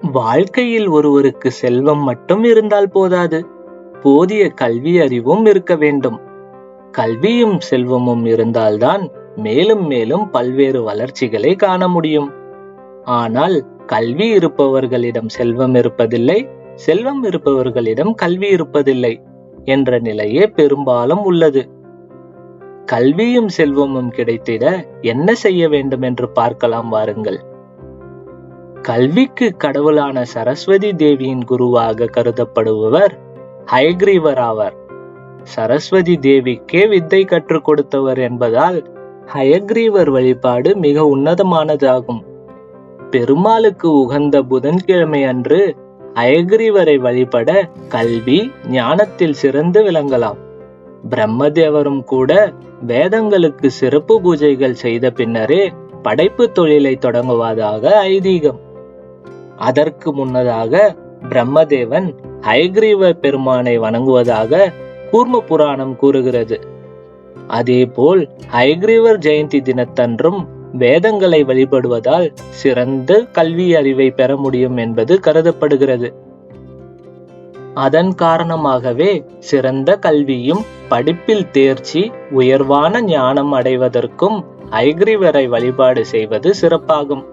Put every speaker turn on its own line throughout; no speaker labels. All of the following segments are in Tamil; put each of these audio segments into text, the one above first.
வாழ்க்கையில் ஒருவருக்கு செல்வம் மட்டும் இருந்தால் போதாது. போதிய கல்வி அறிவும் இருக்க வேண்டும். கல்வியும் செல்வமும் இருந்தால்தான் மேலும் மேலும் பல்வேறு வளர்ச்சிகளை காண முடியும். ஆனால் கல்வி இருப்பவர்களிடம் செல்வம் இருப்பதில்லை செல்வம் இருப்பவர்களிடம் கல்வி இருப்பதில்லை என்ற நிலையே பெரும்பாலும் உள்ளது. கல்வியும் செல்வமும் கிடைத்திட என்ன செய்ய வேண்டும் என்று பார்க்கலாம் வாருங்கள். கல்விக்கு கடவுளான சரஸ்வதி தேவியின் குருவாக கருதப்படுபவர் ஹயக்ரீவர் ஆவார். சரஸ்வதி தேவிக்கே வித்தை கற்றுக் கொடுத்தவர் என்பதால் ஹயக்ரீவர் வழிபாடு மிக உன்னதமானதாகும். பெருமாளுக்கு உகந்த புதன்கிழமை அன்று ஹயக்ரீவரை வழிபட கல்வி ஞானத்தில் சிறந்து விளங்கலாம். பிரம்மதேவரும் கூட வேதங்களுக்கு சிறப்பு பூஜைகள் செய்த பின்னரே படைப்பு தொழிலை தொடங்குவதாக ஐதீகம். அதற்கு முன்னதாக பிரம்மதேவன் ஹயக்ரீவ பெருமானை வணங்குவதாக கூர்ம புராணம் கூறுகிறது. அதேபோல் ஹயக்ரீவர் ஜெயந்தி தினத்தன்றும் வேதங்களை வழிபடுவதால் சிறந்த கல்வி அறிவை பெற முடியும் என்பது கருதப்படுகிறது. அதன் காரணமாகவே சிறந்த கல்வியும் படிப்பில் தேர்ச்சி உயர்வான ஞானம் அடைவதற்கும் ஹயக்ரீவரை வழிபாடு செய்வது சிறப்பாகும்.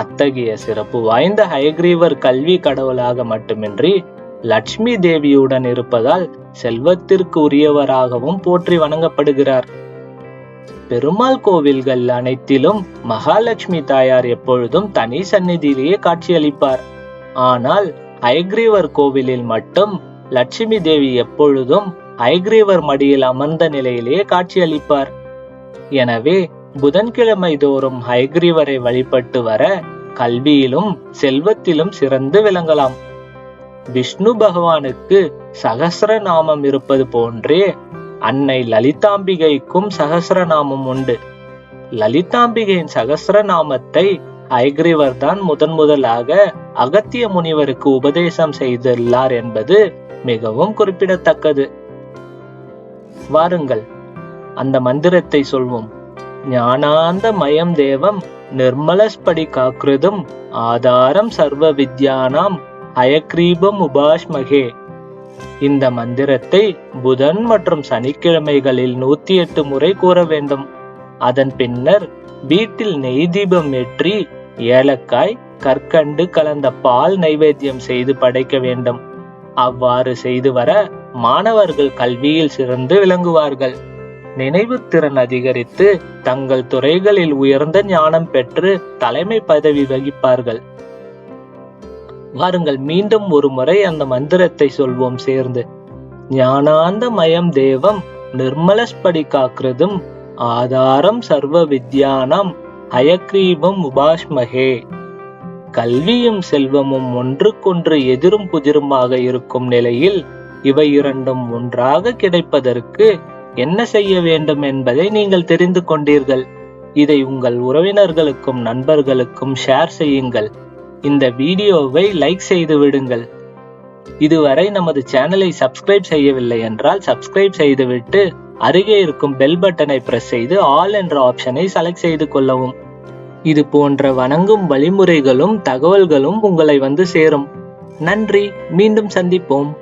அத்தகைய சிறப்பு வாய்ந்த ஹயக்ரீவர் கல்வி கடவுளாக மட்டுமின்றி லட்சுமி தேவியுடன் இருப்பதால் செல்வத்திற்கு உரியவராகவும் போற்றி வணங்கப்படுகிறார். பெருமாள் கோவில்கள் அனைத்திலும் மகாலட்சுமி தாயார் எப்பொழுதும் தனி சந்நிதியிலேயே காட்சியளிப்பார். ஆனால் ஐக்ரீவர் கோவிலில் மட்டும் லட்சுமி தேவி எப்பொழுதும் ஐக்ரீவர் மடியில் அமர்ந்த நிலையிலேயே காட்சியளிப்பார். எனவே புதன்கிழமை தோறும் ஹைகிரீவரை வழிபட்டு வர கல்வியிலும் செல்வத்திலும் சிறந்து விளங்கலாம். விஷ்ணு பகவானுக்கு சகசிரநாமம் இருப்பது போன்றே அன்னை லலிதாம்பிகைக்கும் சகசரநாமம் உண்டு. லலிதாம்பிகையின் சகசரநாமத்தை ஐக்ரீவர் தான் முதன் முதலாக அகத்திய முனிவருக்கு உபதேசம் செய்துள்ளார் என்பது மிகவும் குறிப்பிடத்தக்கது. வாருங்கள் அந்த மந்திரத்தை சொல்வோம். ஞானாந்த மயம் தேவம் நிர்மலஸ்படி காக்கிருதும் ஆதாரம் சர்வ வித்யானாம் அயக்ரீபம் உபாஷ்மகே. இந்த மந்திரத்தை புதன் மற்றும் சனிக்கிழமைகளில் நூத்தி எட்டு முறை கூற வேண்டும். அதன் பின்னர் வீட்டில் நெய் தீபம் ஏற்றி ஏலக்காய் கற்கண்டு கலந்த பால் நைவேத்தியம் செய்து படைக்க வேண்டும். அவ்வாறு செய்து வர மாணவர்கள் கல்வியில் சிறந்து விளங்குவார்கள். நினைவு திறன் அதிகரித்து தங்கள் துறைகளில் உயர்ந்த ஞானம் பெற்று தலைமை பதவி வகிப்பார்கள். வாருங்கள் மீண்டும் ஒரு முறை அந்த மந்திரத்தை சொல்வோம் சேர்ந்து. ஞானாந்த மயம் தேவம் நிர்மலஸ்படி காக்கிறதும் ஆதாரம் சர்வ வித்யானம் அயக்ரீபம் உபாஷ்மகே. கல்வியும் செல்வமும் ஒன்றுக்கொன்று எதிரும் புதிருமாக இருக்கும் நிலையில் இவை இரண்டும் ஒன்றாக கிடைப்பதற்கு என்ன செய்ய வேண்டும் என்பதை நீங்கள் தெரிந்து கொண்டீர்கள். இதை உங்கள் உறவினர்களுக்கும் நண்பர்களுக்கும் ஷேர் செய்யுங்கள். இந்த வீடியோவை லைக் செய்து விடுங்கள். இதுவரை நமது சேனலை சப்ஸ்கிரைப் செய்யவில்லை என்றால் சப்ஸ்கிரைப் செய்துவிட்டு அருகே இருக்கும் பெல் பட்டனை பிரஸ் செய்து ஆல் என்ற ஆப்ஷனை செலக்ட் செய்து கொள்ளவும். இது போன்ற வணங்கும் வழிமுறைகளும் தகவல்களும் உங்களை வந்து சேரும். நன்றி. மீண்டும் சந்திப்போம்.